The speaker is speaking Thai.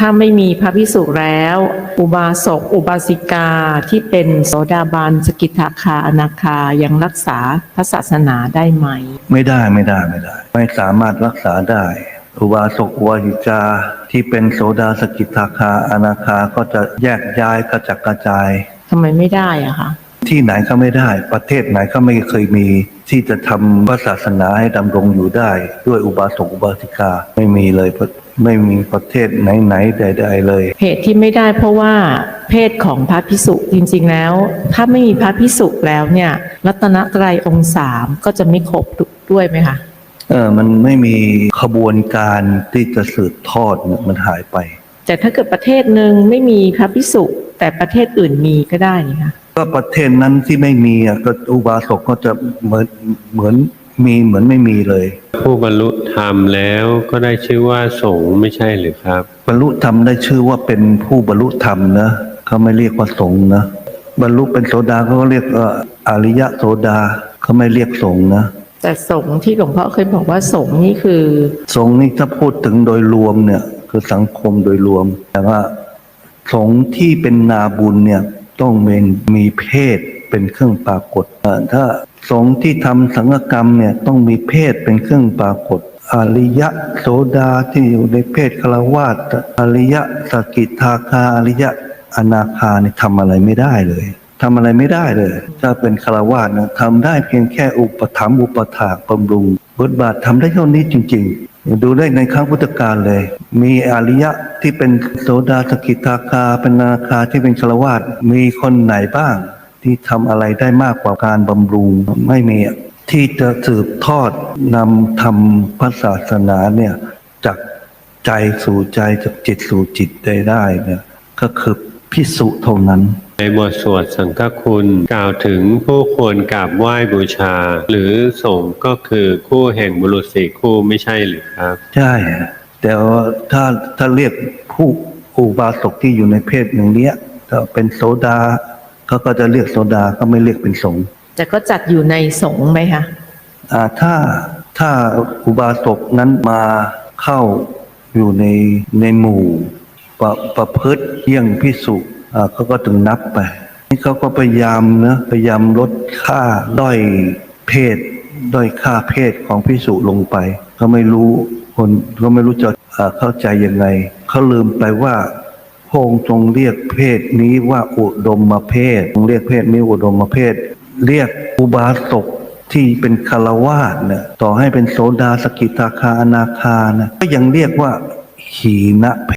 ถ้าไม่มีพระพิสุแล้ว อุบาสกอุบาสิกาที่เป็นโสดาบันสกิทาคาอนาคายังรักษาพระศาสนาได้ไหม ไม่ได้ไม่ได้ไม่ได้ ไม่สามารถรักษาได้ อุบาสกอุบาสิกาที่เป็นโสดาสกิทาคาอนาคาก็จะแยกย้ายกระจัดกระจายทำไมไม่ได้อะคะ ที่ไหนก็ไม่ได้ ประเทศไหนก็ไม่เคยมี ที่จะทำพระศาสนาให้ดำรงอยู่ได้ ด้วยอุบาสกอุบาสิกาไม่มีเลยไม่มีประเทศไหนๆใดๆเลยเหตุที่ไม่ได้เพราะว่าเพศของพระพิสุจริงๆแล้ว ถ้าไม่มีพระพิสุแล้วเนี่ย รัตนตรัยองค์สามก็จะไม่ครบด้วยไหมคะเออมันไม่มีขบวนการที่จะสืบทอดเนี่ยมันหายไป แต่ถ้าเกิดประเทศหนึ่งไม่มีพระพิสุแต่ประเทศอื่นมีก็ได้นี่คะ ก็ประเทศนั้นที่ไม่มีอะก็อุบาสกก็จะเหมือนเหมือนมีเหมือนไม่มีเลย ผู้บรรลุธรรมแล้วก็ได้ชื่อว่าสงฆ์ไม่ใช่หรือครับ บรรลุธรรมได้ชื่อว่าเป็นผู้บรรลุธรรมนะเขาไม่เรียกว่าสงฆ์นะบรรลุเป็นโสดาเขาก็เรียกเอ่ออริยะโสดาเขาไม่เรียกสงฆ์นะแต่สงฆ์ที่หลวงพ่อเคยบอกว่าสงฆ์นี่คือ สงฆ์นี่ถ้าพูดถึงโดยรวมเนี่ย คือสังคมโดยรวม แต่ว่าสงฆ์ที่เป็นนาบุญเนี่ย ต้องมีมีเพศเป็นเครื่องปรากฏ ถ้าสงฆ์ที่ทำสังฆกรรมเนี่ยต้องมีเพศเป็นเครื่องปรากฏ อริยะโสดาที่อยู่ในเพศคารวาสอริยะสกิทาคาอริยะอนาคาเนี่ยทำอะไรไม่ได้เลยทำอะไรไม่ได้เลย ถ้าเป็นคารวาสนะทำได้เพียงแค่อุปถัมภ์อุปถากบำรุง บทบาททำได้เท่านี้จริง ๆ ดูได้ในครั้งพุทธกาลเลย มีอริยะที่เป็นโสดาสกิทาคาเป็นนาคาที่เป็นคาวาสมีคนไหนบ้าง ที่ทำอะไรได้มากกว่าการบำรุงไม่มีที่จะสืบทอดนำทำพระศาสนาเนี่ยจากใจสู่ใจจากจิตสู่จิตได้ได้เนี่ยก็คือพิสุเท่านั้น ในบทสวดสังฆคุณกล่าวถึงผู้ควรกราบไหว้บูชา หรือสงฆ์ก็คือคู่แห่งบุรุษสี่คู่ไม่ใช่หรือครับ ใช่ แต่ว่าถ้าถ้าเรียกผู้อุบาสกที่อยู่ในเพศหนึ่งเนี้ยถ้าเป็นโสดาเขาก็จะเรียกโสดาก็ไม่เรียกเป็นสงฆ์แต่ก็จัดอยู่ในสงฆ์ไหมคะอ่าถ้าถ้าอุบาสกนั้นมาเข้าอยู่ในในหมู่ประประพฤติเยี่ยงพิสุอ่า เขาก็ถึงนับไปนี่เขาก็พยายามนะพยายามลดค่าด้อยเพศด้อยค่าเพศของพิสุลงไปเขาไม่รู้คนเขาไม่รู้จะเข้าใจยังไงเขาลืมไปว่าพงทรงเรียกเพศนี้ว่าอุดมมาเพศทรงเรียกเพศนี้อุดมมาเพศ เรียกอุบาสกที่เป็นคารวาสเนี่ยต่อให้เป็นโสดาสกิทาคาอนาคานะก็ยังเรียกว่าหีนะเพ